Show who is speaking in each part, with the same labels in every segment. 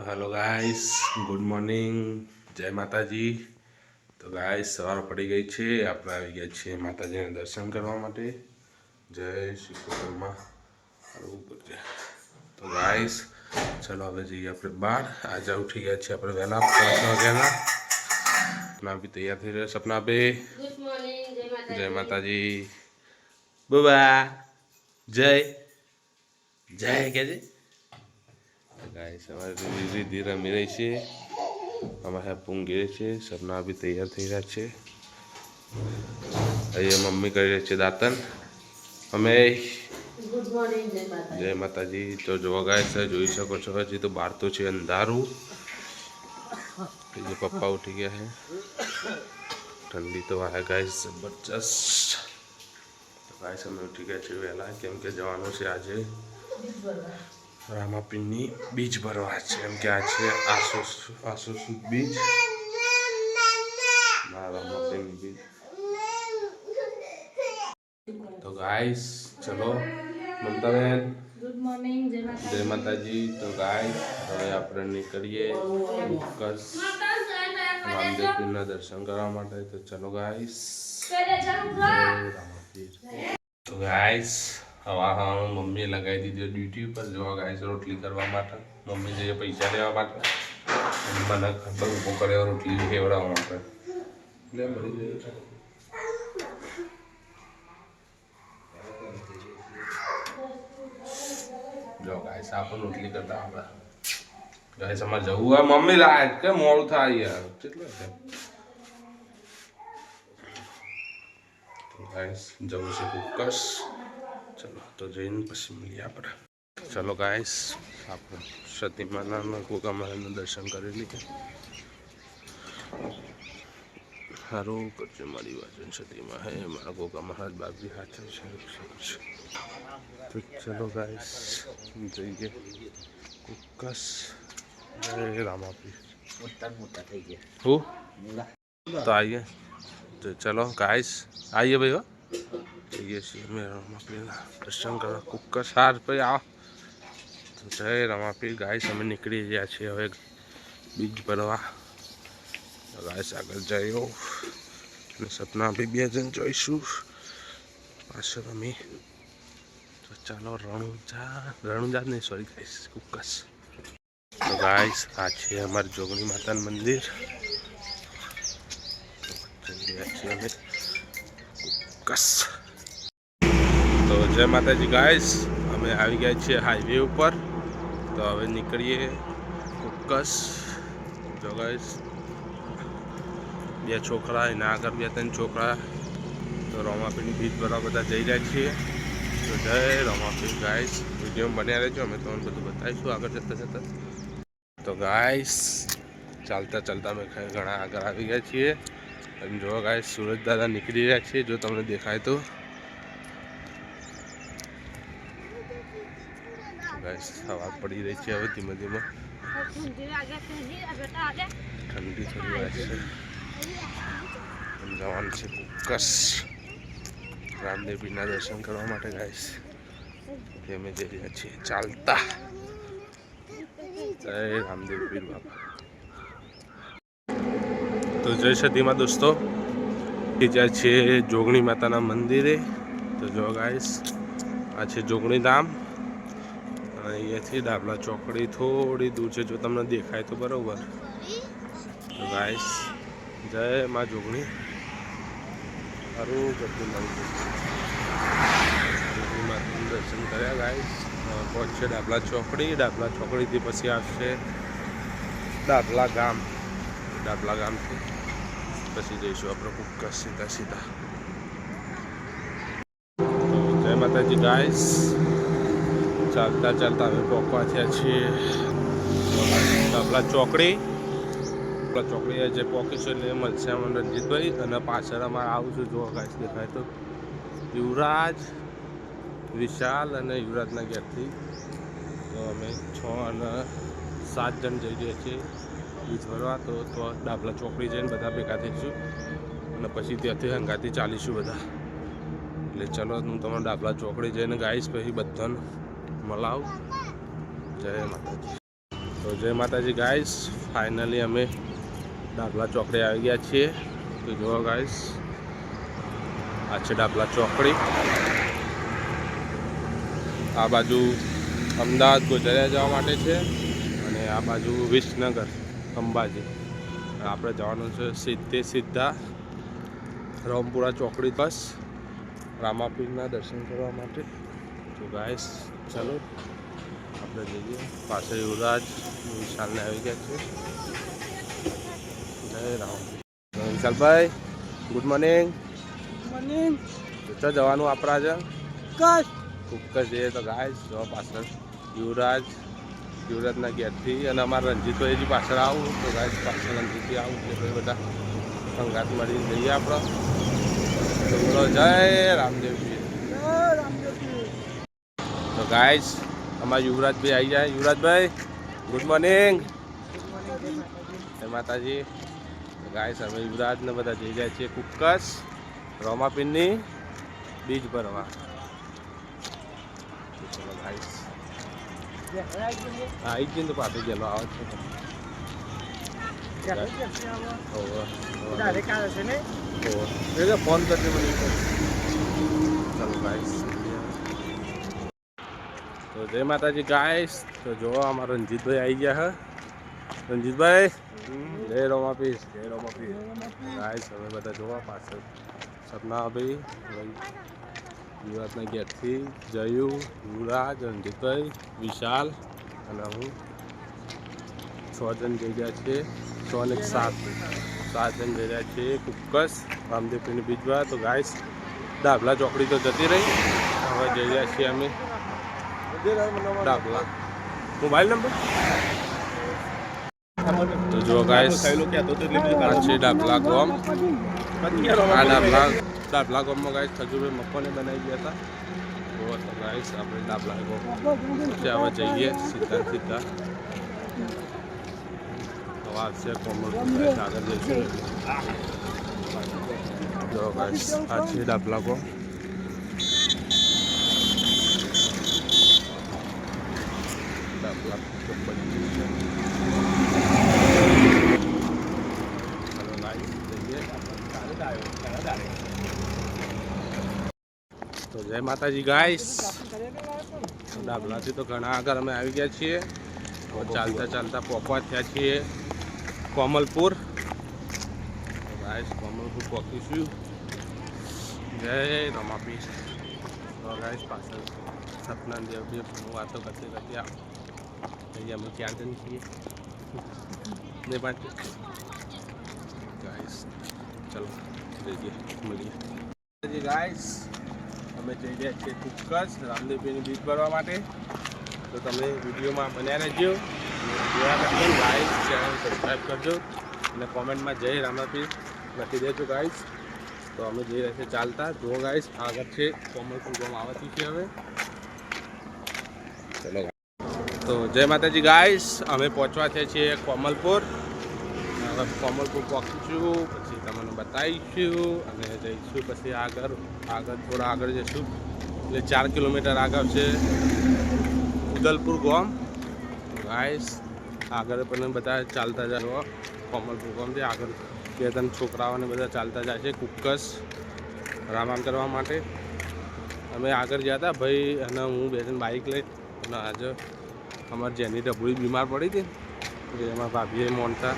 Speaker 1: તો hello guys good morning જય માતાજી તો ગાઈસ સવાર પડી ગઈ છે આપણે આવી ગયા છીએ માતાજીના દર્શન કરવા માટે જય શ્રી કૃષ્ણમાં સારું કરજે તો ગાઈસ ચલો હવે જઈએ આપણે બહાર આજે ઉઠી ગયા છીએ આપણે વહેલા પાંચ વાગ્યાના સપના બી તૈયાર થઈ રહ્યા સપના બે
Speaker 2: ગુડ મોર્નિંગ જય માતા
Speaker 1: જય માતાજી બુબા જય જય કે છે ગાઈસ અમારે ધીરે ધીરે રમી રહી છે. અમારે પૂંગી રહી છે. સપના બી તૈયાર થઈ રહ્યા છે. અહીંયા મમ્મી કરી રહી છે દાંતન અમે
Speaker 2: જય
Speaker 1: માતાજી. તો જોવા ગાઈસ જોઈ શકો છો હજી તો બહાર તો છે અંધારું. જે પપ્પા ઉઠી ગયા છે. ઠંડી તો આ ગાય જબરજસ્ત. તો ગાઈસ અમે ઉઠી ગયા છે વહેલા. કેમ કે જવાનું છે આજે. રામાપીરની બીજ ભરવા છે. એમ કે આ છે આસો આસો સુદ બીજ. મારા રામાપીરની બીજ. તો ગાઈસ ચલો. મમતાબેન
Speaker 2: ગુડ મોર્નિંગ જય
Speaker 1: માતાજી. તો ગાઈસ હવે આપણે નીકળીએ ચોક્કસ રામદેવજીના દર્શન કરવા માટે. તો ચલો ગાઈસ તો ગાઈસ હવા હા મમ્મીએ લગાવી દીધી ડ્યુટી ઉપર. જોવા ગાઈસ રોટલી કરવા માટે. મમ્મી જઈએ પૈસા લેવા માટે. મને ખબર ઊભો કર્યો રોટલી ખેવડાવવા માટે. એટલે મળી જાય. જો ગાઈસ આપણને રોટલી કરતા આપણે. ગાઈસ અમારે જવું હોય મમ્મી લાય કે મોડું થાય યાર. કેટલો છે? જવું છે કુકસ चलो तो जैन पश्चिम लिया पर चलो गाइस आप सतीमाना को का महान दर्शन कर लीजिए हरो करते मारी वाचन सतीमा है मारा को का महान बाग भी हाथ है
Speaker 3: तो चलो गाइस जाइए।
Speaker 1: ये
Speaker 3: हो?
Speaker 1: तो आइए। तो चलो गाइस आइए भैया। જઈએ છીએ અમે રમાપીરના દર્શન કરવા કુકર સાર પછી આવો જય રમાપીર ગાઈસ અમે નીકળી ગયા છીએ હવે બીજ ભરવા ગાઈસ આગળ જયો અને સપના બી બે જણ જોઈશું પાછળ અમે તો ચાલો રણુજા રણુજા નહીં સોરી ગાઈસ કુકસ તો ગાઈસ આ છે અમારું જોગણી માતાનું મંદિર અમે કુકસ તો જય માતાજી ગાઈસ, અમે આવી ગયા છીએ હાઈવે ઉપર. તો હવે નીકળીએ ચોક્કસ. જો ગાઈસ, બે છોકરા, એના આગળ બે ત્રણ છોકરા. તો રોમાપીની બીજ ભરવા બધા જઈ રહ્યા છીએ. તો જય રોમાપી ગાઈસ. વીડિયો બન્યા રહેજો, અમે તમને બધું બતાવીશું આગળ જતા જતા. તો ગાઈસ, ચાલતા ચાલતા અમે ઘણા આગળ આવી ગયા છીએ. અને જો ગાઈસ સુરજ દાદા નીકળી રહ્યા છીએ જો તમને દેખાય તો. ગાઈસ હવા પડી રહી છે હવે ધીમે ધીમે. ઠંડી થોડી વાગે છે. જવાનું છે કુકસ. રામદેવીના દર્શન કરવા માટે ગાઈશ ધીમે જઈ રહ્યા છીએ. ચાલતા. જય રામદેવ પીર બાબા તો જય સતીમાં દોસ્તો. એ છે જોગણી માતાના મંદિરે. તો જો ગાઈશ આ છે જોગણી ધામ. અહીંયાથી ડાબલા ચોકડી થોડી દૂર છે. જો તમને દેખાય તો બરોબર. ગાઈસ, જય માં જોગણી. સારું જોગણી માતાનું દર્શન કર્યા, ગાઈસ. પહોંચશે ડાબલા ચોકડી. ડાબલા ચોકડીથી પછી આવશે ડાબલા ગામ. ડાબલા ગામથી પછી જઈશું આપણે કુક્કર સીધા સીધા. જય માતાજી, ગાઈસ. ચાલતા ચાલતા અમે પહોંચવા થયા છીએ. ડાબલા ચોકડી. ડાબલા ચોકડી જે પહોંચીશું એટલે મળશે અમને રણજીતભાઈ અને પાછળ અમારે આવું છું જોવા કાંઈ દેખાય તો. યુવરાજ, વિશાલ અને યુવરાજના ઘેરથી. તો અમે છ અને સાત જણ જઈ રહ્યા છીએ. બીજ ભરવા તો ડાબલા ચોકડી જઈને બધા ભેગા થઈશું અને પછી ત્યાંથી હંગાથી ચાલીશું બધા. એટલે ચલો, હું તમને ડાબલા ચોકડી જઈને ગાઈશ પછી બધાને મલાવ. જય માતાજી. તો જય માતાજી ગાઈસ ફાઇનલી અમે ડાબલા ચોકડી આવી ગયા છીએ. તો જુઓ ગાઈસ આ છે ડાબલા ચોકડી. આ બાજુ અમદાવાદ ગોઝરિયા જવા માટે છે અને આ બાજુ વિસનગર, અંબાજી. આપણે જવાનું છે સીધે સીધા રામપુરા ચોકડી બસ રામાપીરના દર્શન કરવા માટે. તો ગાઈસ ચાલો આપણે જઈએ. પાછળ યુવરાજ વિશાલને આવી ગયા છે. જય રામ. વિશાલભાઈ ગુડ મોર્નિંગ.
Speaker 3: મોર્નિંગ.
Speaker 1: તો જવાનું આપણા આજે
Speaker 3: કશ.
Speaker 1: કુકર જઈએ તો ગાય જો પાછળ યુવરાજ યુવરાજના ઘેરથી અને અમારા રણજીતભાઈ હજી પાછળ આવું. તો ગાય પાછળ રણજીતથી આવું એટલે બધા સંગાત મળીને જઈએ આપણે. તો બોલો જય રામદેવજી. ગાઈસ અમારા યુવરાજભાઈ આવી જાય. યુવરાજભાઈ ગુડ મોર્નિંગ માતાજી. ગાઈસ અમે યુવરાજને બધા જઈ જાય છીએ કુક્કસ રોમાપીનની બીજ ભરવા. ચલો ગાઈસ હા આવી જ તો પાછી ગયેલો આવે છે. ફોન કરજે મને ચાલો ગાઈસ તો જય માતાજી ગાઈસ તો જો અમારા રણજીતભાઈ આવી ગયા હે. રણજીતભાઈ, જય રોમાપીસ જય રોમાપીસ ગાઈસ હવે બધા જોવા પાછળ. સપનાભાઈ યુવરાજના ગેટથી જયુ, યુવરાજ, રણજીતભાઈ, વિશાલ અને હું. છ જણ જઈ રહ્યા છીએ. છ ને સાત. સાત જણ જઈ રહ્યા છીએ. કુક્કસ રામદેવપીની બીજવા તો ગાઈસ દાભલા ચોકડી તો જતી રહી. હવે જઈ રહ્યા છીએ અમે. ડાબલા મોબાઈલ નંબર? તો જો ગાઈસ આ છે ડાબલા ગોમ. આ ડાબલા ડાબલા ગોમમાં ગાઈસ ખજૂરભાઈ મકોને બનાવી ગયા હતા. તો ગાઈસ આપણે ડાબલા ગોમ. હવે જઈએ સીધા સીધા. તો આવશે છે ગાઈસ આગળ જઈશું જો ગાઈસ આ છે ડાબલા ગોમ ડાબલા ચોપડી છે ચલો ગાઈસ જઈએ તો જય માતાજી ગાઈસ ડાબલાથી તો ઘણા આગળ અમે આવી ગયા છીએ. ચાલતા ચાલતા પોકવા થયા છીએ કોમલપુર. ગાઈસ કોમલપુર પોકીશું જય રમાપી તો ગાઈસ પાછળ સપના દેવદેવ વાતો કરતી કરતી આવ. અમે ક્યાં જણ છીએ? ને પાછી ગાઈસ ચલો જઈએ મળીએ. ગાઈસ અમે જઈ રહ્યા છીએ કુકસ રામદેવપીની બીજ ભરવા માટે. તો તમે વિડીયોમાં બન્યા રહેજો. જોયા કરજો લાઈક ચેનલ સબસ્ક્રાઈબ કરજો. અને કોમેન્ટમાં જય રામાપીર લખી દેજો ગાઈસ તો અમે જઈ રહ્યા છીએ ચાલતા. જુઓ ગાઈસ આગળ છે કોમલપુર ગામ આવતી છે હવે. ચલો. તો જય માતાજી ગાઈસ અમે પહોંચવા થયા છીએ કોમલપુર. હવે કોમલપુર પહોંચીશું પછી તમને બતાવીશું, અને જઈશું પછી આગળ આગળ થોડા આગળ જઈશું. એટલે ચાર કિલોમીટર આગળ છે ઉદલપુર ગામ. ગાઈસ આગળ પણ બધા ચાલતા જાય કોમલપુર ગામથી આગળ બે ત્રણ છોકરાઓને બધા ચાલતા જાય છે કુક્કસ રામાન કરવા માટે. અમે આગળ ગયા હતા ભાઈ, અને હું બે ત્રણ બાઇક લઈ, અને આજે અમારી જેની ડબુડી બીમાર પડી હતી એમાં ભાભીએ મોનતા.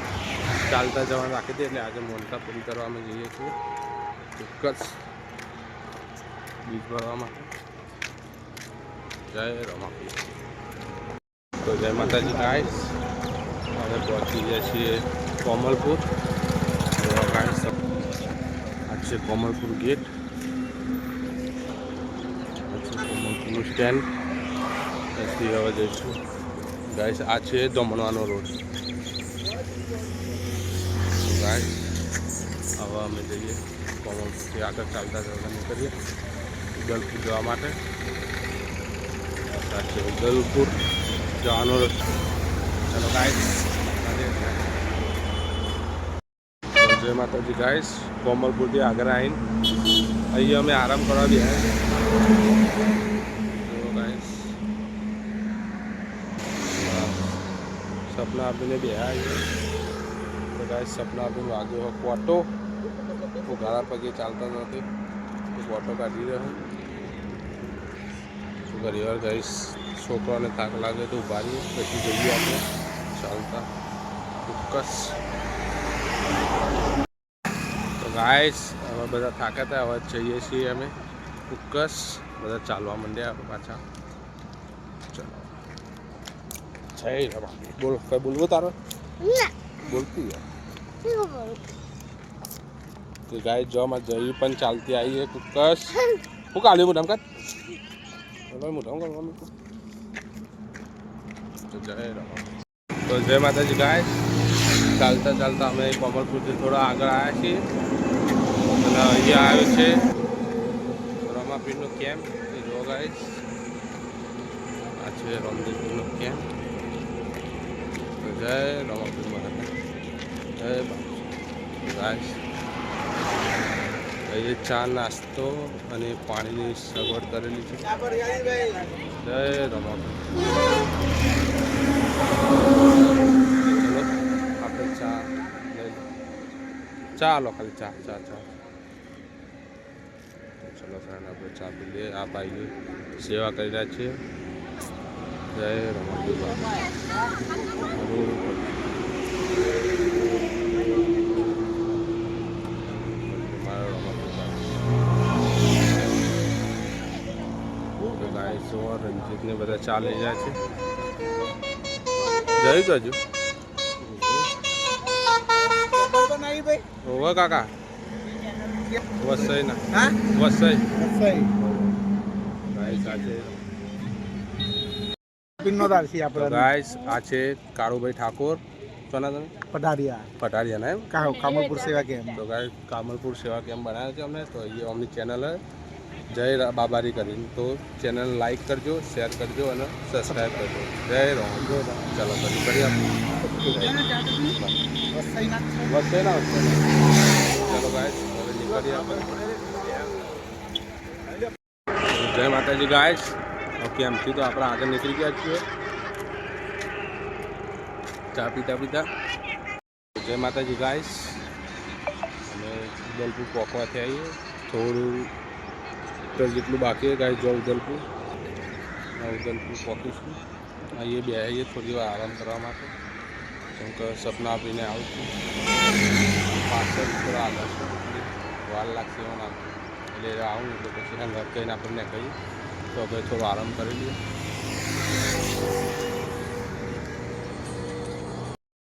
Speaker 1: ચાલતા જવાનું રાખી દે એટલે આજે મોનતા પૂરી કરવા અમે જઈએ છીએ. ચોક્કસ. બીજ ભરવા માટે. જય રમાપી તો જય માતાજી ગાઈસ હવે પહોંચી ગયા છીએ કોમલપુર. આ છે કોમલપુર ગેટ કોમલપુરનું સ્ટેન્ડ ત્યાંથી હવે જઈશું. ગાઈસ આ છે દમણવાનો રોડ ગાઈસ હવે અમે જઈએ. કોમલપુરથી આગળ ચાલતા ચાલતા નીકળીએ. ઉદલપુર જવા માટે. છે ઉદલપુર જવાનો રસ્તો. ચાલો જય માતાજી ગાઈસ કોમલપુરથી આગળ આવીને અહીંયા અમે આરામ કરવા બેહ્યા સપના આપીને બેહાય. તો ગાય સપના આપીને વાગ્યો હોય કોટો હું ઘણા પગે ચાલતા નથી હું કોટો કાઢી રહ્યો શું ઘણી વાર ગાઈશ છોકરાને થાક લાગે તો ઊભા રહીએ પછી જઈએ આપણે ચાલતા. ચોક્કસ. તો ગાઈસ અમે બધા થાક્યા હતા હવે જઈએ છીએ અમે. ચોક્કસ. બધા ચાલવા માંડ્યા પાછા. ચલો. રમા બોલો કઈ બોલવું તારે? બોલતી યાર તો ગાય જો માં જઈ પણ ચાલતી આવી છે કુકસ. હું કાઢ્યું મોઢામ કાઢ બોલો મોઢામ કાઢવાનું તો જય તો જય માતાજી ગાય ચાલતા ચાલતા અમે કોમલપુરથી થોડા આગળ આવ્યા છીએ. અને અહીંયા આવ્યો છે રમાપીરનો કેમ્પ જો ગાય આ છે રમદેવપીરનો કેમ્પ જય રમાપીર મહારાજ. ગાઈસ ચા નાસ્તો અને પાણીની સગવડ કરેલી છે. જય રમા. ચલો, આપણે ચા ચા લો ખાલી ચા ચા ચા. ચલો ફ્રેન્ડ આપણે ચા પી લઈએ. આ ભાઈઓ સેવા કરી રહ્યા છીએ જય રમાપીર તો ગાય બધા ચાલી જાય છે. જઈ
Speaker 3: જજો ભાઈ
Speaker 1: કાકા. વસઈ. ના
Speaker 3: હા
Speaker 1: વસઈ ગાઈસ આ છે કાળુભાઈ ઠાકોર. સોના તમે?
Speaker 3: પઢારિયા
Speaker 1: પટારિયા ના
Speaker 3: કામલપુર સેવા કેમ?
Speaker 1: તો કામલપુર સેવા કેમ્પ બનાવ્યો છે અમને? તો એ અમની ચેનલ હે. જય રા- બાબારી કરીને તો ચેનલ લાઈક કરજો શેર કરજો અને સબસ્ક્રાઈબ કરજો જય રામ ચલો કરી કરી આપણે વસઈ ના વસઈ ચલો ગાઈસ હવે નીકળીએ આપણે જય માતાજી ગાઈસ કેમ્પથી તો આપણે આગળ નીકળી ગયા છીએ ચા પીતા પીતા જય માતાજી ગાઈસ અમે ઉદલપુર પોકવાથી આવીએ થોડું મીટર જેટલું બાકી ગાય જો ઉદલપુર. ઉદલપુર પહોંચીશું અહીંયા બે આવીએ થોડી વાર આરામ કરવા માટે. કેમ કે સપના આપીને આવું છું. પાછળ થોડા આગળ છે. વાર લાગશે એવું એટલે આવું, એટલે પછી હંગાત કહીને આપણને કહીએ. તો હવે થોડો આરામ કરી લઈએ.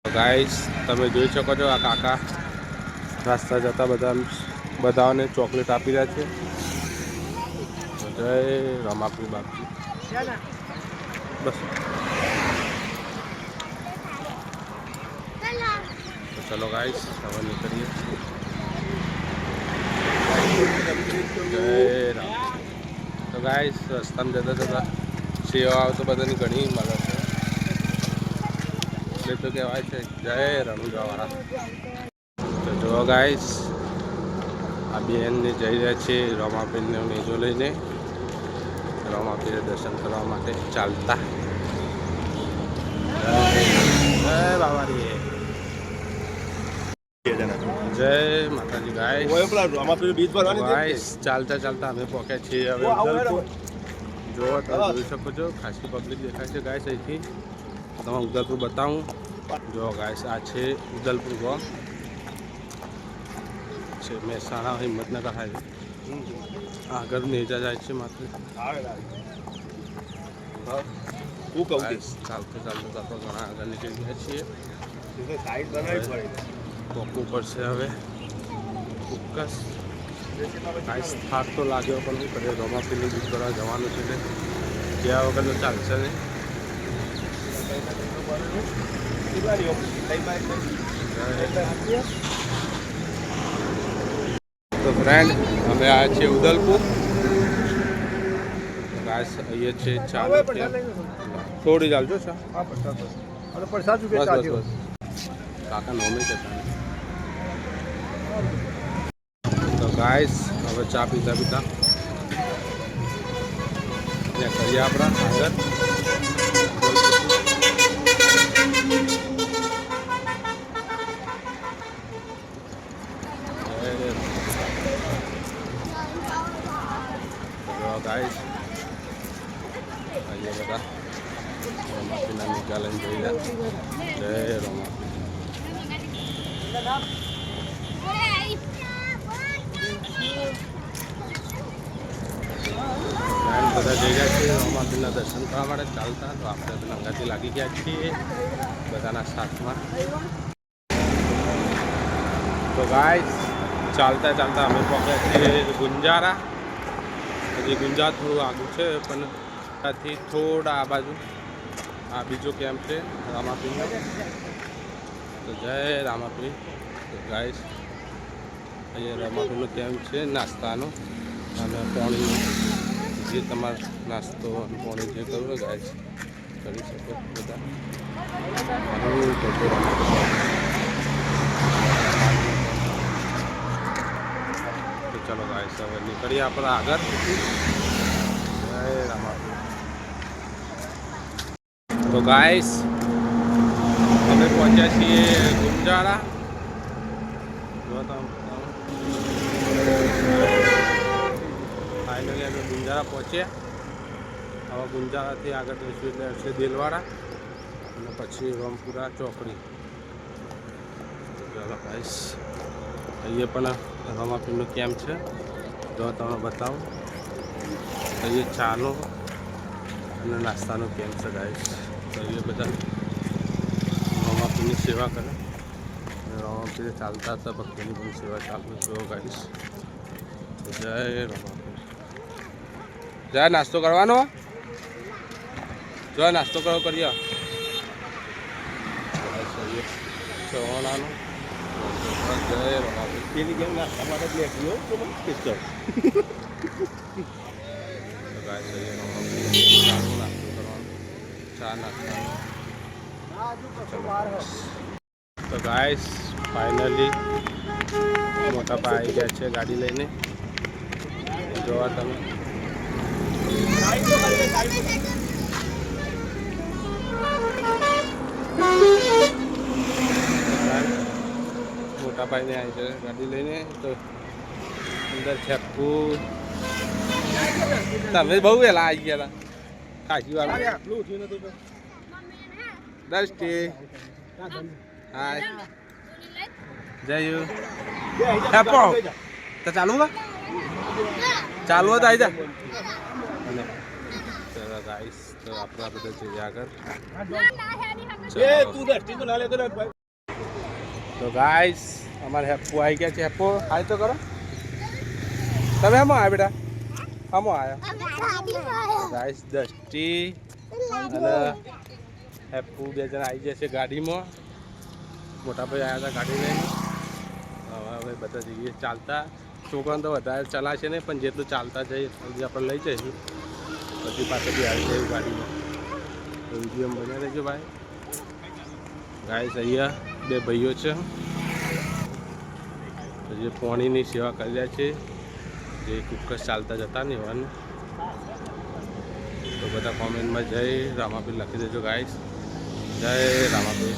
Speaker 1: ગાઈસ, તમે જોઈ શકો છો આ કાકા. રસ્તા જતા બધા, બધાને ચોકલેટ આપી રહ્યા છે. જય રમાપુર બાપજી. બસ. તો ચલો ગાઈશ હવે નીકળીએ. જય રામ. તો ગાઈસ રસ્તામાં જતા જતા સેવાઓ તો બધાની ઘણી મદદ છે એટલે તો કહેવાય છે, જય રણુજાવાળા. તો જો ગાઈસ આ બેનને જઈ રહ્યા છે રમાબેનને મેજો લઈને. રમાપીરે દર્શન કરવા માટે ચાલતા. જય માતાજી ગાઈસ ચાલતા ચાલતા અમે પહોંચ્યા છીએ. હવે જો તમે જોઈ શકો છો. ખાસી પબ્લિક દેખાય છે ગાય અહીંથી. તમે ઉદલપુર બતાવું. જો ગાય આ છે ઉદલપુર ગામ છે મહેસાણા હિંમતનગર હાઈવે આગળ નેજા જાય છે માત્ર ગાઈસ ચાલતો ચાલતો ચાલતા ઘણા આગળ નીકળી ગયા છીએ. પોકવું પડશે હવે. ચોક્કસ ગાઈસ થાક તો લાગ્યો પણ હું કરે રમા રમાપીરનું બુક કરવા જવાનું છે ને ગયા વગર તો ચાલશે નહીં. ફ્રેન્ડ અમે આવ્યા છીએ ઉદલપુર. અહીંયા છે થોડી ચાલજો કાકા નોમે છે તો ગાઈસ હવે ચા પીતા પીતા કરીએ આપણા આગળ. રિક્ષા લઈને જઈ રહ્યા જય રમા ફ્રેન્ડ બધા જઈ રહ્યા છીએ રમાપીના દર્શન કરવા માટે ચાલતા તો આપણે બધા અંગાથી લાગી ગયા છીએ બધાના સાથમાં તો ગાય ચાલતા ચાલતા અમે પહોંચ્યા છીએ ગુંજારા હજી ગુંજા થોડું આગળ છે પણ ત્યાંથી થોડા આ બાજુ આ બીજો કેમ્પ છે? રામાપીનો તો જય રામાપી. તો ગાઈશ અહીંયા રામાપીનો કેમ્પ છે? નાસ્તાનો. અને પાણી જે તમારે નાસ્તો અને પાણી જે કરવું હોય ગાઈસ કરી શકો બધા. તો ચલો ગાઈસ હવે નીકળીએ આપણે આગળ. જય રામાપીર તો ગાઈસ અમે પહોંચ્યા છીએ ગુંજારા. તમે ફાઇનલી અમે ગુંજારા પહોંચ્યા હવે ગુંજારાથી આગળ જઈશું એટલે હશે દેલવાડા. અને પછી રમપુરા ચોકડી. ચાલો ગાઈસ અહીંયા પણ રમાપીરનો કેમ્પ છે? જો તમને બતાવો. અહીંયા ચાનો અને નાસ્તાનો કેમ્પ છે ગાઈસ અહીંયા બધા. રમાપીની સેવા કરે. અને ચાલતા હતા ભક્તોની પણ સેવા ચાલુ છે તો જય રમાપીર જય નાસ્તો કરવાનો? જો નાસ્તો કરો કરીએ. ગાઈસ, જય રમાપીર
Speaker 3: પેલી ગેમ નાસ્તા માટે લેખી તો મને
Speaker 1: ચા નાસ્તાનો તો ગાઈસ ફાઇનલી મોટા પા આવી ગયા છે ગાડી લઈને. જોવા તમે. મોટા ભાઈને આવી છે ગાડી લઈને. તો અંદર છે તમે બહુ વહેલા આવી ગયા હતા. કાશી વાળા
Speaker 3: આટલું થયું નતું તો
Speaker 1: દૃષ્ટિ હાય. જયુ
Speaker 3: જા.
Speaker 1: તો ચાલુ હે. ચાલુ તો આવી જા. ચલો ગાઈસ તો આપણા બધા જઈએ આગળ.
Speaker 3: તો
Speaker 1: ગાઈસ અમારે હેપ્પો આવી ગયા છે. હેપ્પો હાય તો કરો. તમે એમાં આવ્યા બેટા? આમાં આવ્યા ગાઈસ દસ્ટી અને હેપુ બે જણા આવી જશે ગાડીમાં. મોટા ભાઈ આવ્યા હતા ગાડી લઈને. હવે બધા જઈએ ચાલતા. છોકરાને તો વધારે ચલાશે નહીં, પણ જેટલું ચાલતા જઈએ એટલું આપણે લઈ જઈશું. પછી બી આવી જાય ગાડીમાં. તો વીડિયો બન્યા રહેજો ભાઈ. ગાઈસ, અહીંયા બે ભાઈઓ છે. પછી પાણીની સેવા કરી રહ્યા છે. જે કુકર ચાલતા જતા નહીં એવાનું તો બધા કોમેન્ટમાં જય રામાપીર લખી દેજો ગાઈસ જય રામાપીર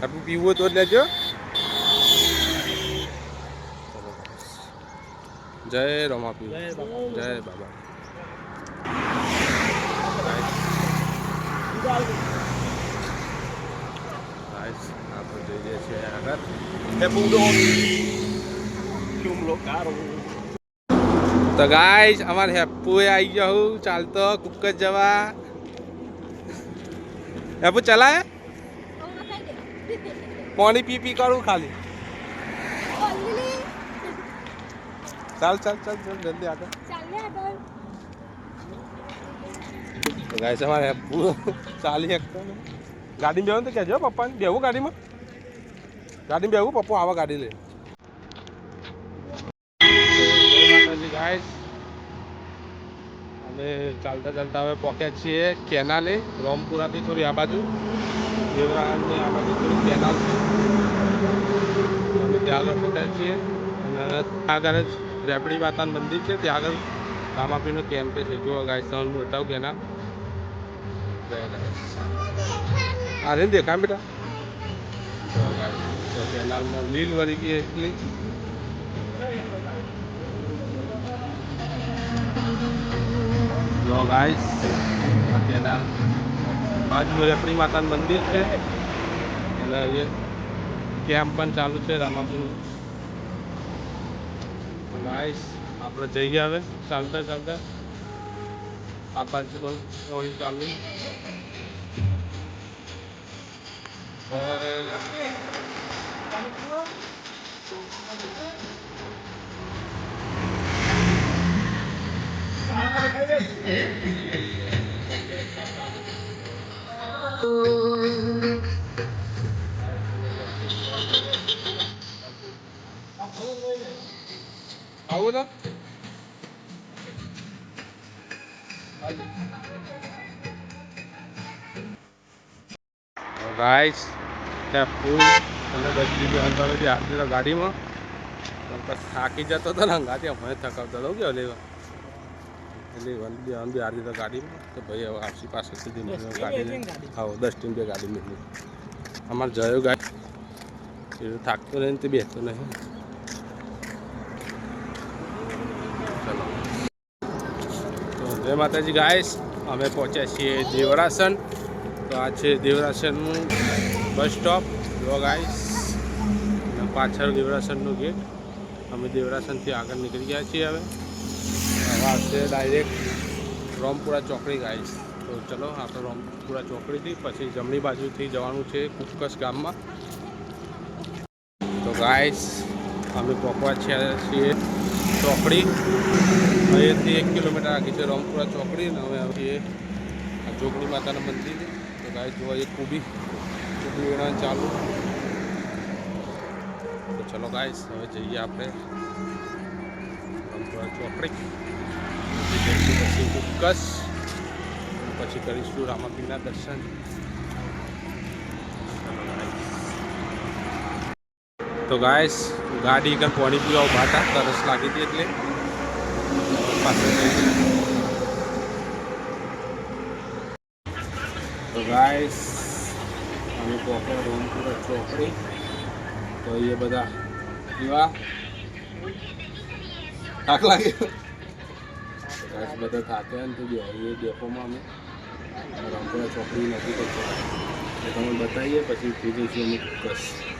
Speaker 1: આપણે પીવું હોય તો જ લેજો ચલો guys. જય રામાપીર
Speaker 3: જય બાબા.
Speaker 1: જય બાબા ગાઈસ આપણે જઈ રહ્યા છીએ આગળ
Speaker 3: એ પૂડો ક્યુમ લો કારો
Speaker 1: તો ગાઈસ અમારે હેપ્પુએ આવી ગયો હું. ચાલતો કુકર જવા. હેપ્પુ ચલાય? પાણી પી પી કરું ખાલી. ચાલ ચાલ ચાલ ચાલ, જલ્દી આગળ. તો ગાઈસ અમારે હેપ્પુ ચાલી શકતો ગાડીમાં બેવું તો કહેજો પપ્પાને. બેવું ગાડીમાં? ગાડીમાં બેવું પપ્પા આવા ગાડી લે ગાઈસ. અમે ચાલતા ચાલતા હવે પહોંચ્યા છીએ કેનાલે, રોમપુરાથી થોડી આ બાજુ. દેવરાજની આ બાજુ થોડી કેનાલ છે. અમે ત્યાં આગળ પહોંચ્યા છીએ. અને આગળ જ રેપડી માતાનું મંદિર છે. ત્યાં આગળ રામાપીનો કેમ્પ છે. જો ગાઈસ તમને બતાવું કેનાલ. આ રે દેખાય બેટા? કેનાલમાં લીલ વળી ગઈ એટલી. જો ગાઈસ અત્યારના બાજુ રેપડી માતાનું મંદિર છે અને એ કેમ્પ પણ ચાલુ છે રામાપુર ગાઈસ આપણે જઈએ હવે ચાલતા ચાલતા આ બાજુ પણ ચાલુ આવું ગાઈસ ત્યાં ફૂલ અને બધી બધી આટલી તો ગાડીમાં થાકી જતો હતો ને ગાડી હું થકાવતો હતો કે લેવા? એટલે અંબી આરતી તો ગાડીમાં તો ભાઈ હવે આપસી પાસે સુધી ગાડી હા દસ ટીમ બે ગાડી મેળવી. અમારે જયો ગાડી. એ થાકતો નહીં તે બેસતો નહીં. તો જય માતાજી ગાઈસ અમે પહોંચ્યા છીએ દેવરાસન. તો આ છે દેવરાસનનું બસ સ્ટોપ જો ગાઈસ પાછળ દેવરાસનનું ગેટ અમે દેવરાસનથી આગળ નીકળી ગયા છીએ હવે. હવે આવશે ડાયરેક્ટ રોમપુરા ચોકડી ગાઈસ તો ચલો આપણે રોમપુરા ચોકડીથી પછી જમણી બાજુથી જવાનું છે કુક્કસ ગામમાં. તો ગાઈસ અમે પહોંચવા છીએ ચોકડી અહીંયાથી એક કિલોમીટર આગળ છે રામપુરા ચોકડી અને હવે આવીએ આ જોગણી માતાના મંદિર તો ગાય જોવા એક કુબી. કુબી વેણા ચાલુ. તો ચલો ગાઈસ હવે જઈએ આપણે રામપુરા ચોકડી પછી જઈશું પછી કરીશું રામાપીરના દર્શન. તો ગાયસ ગાડી કણ પાણી પીવા ઊભા હતા. તરસ લાગી હતી એટલે તો ગાયસ અમે પોપર રોમપુરા ચોકડી તો એ બધા પીવા થાક લાગે ગાઈસ બધા થાક્યા ને તો બે એ ડેપોમાં અમે રામપુરા ચોકડી નથી તો તમને બતાવીએ, પછી ઉઠી જઈશું અમે કશ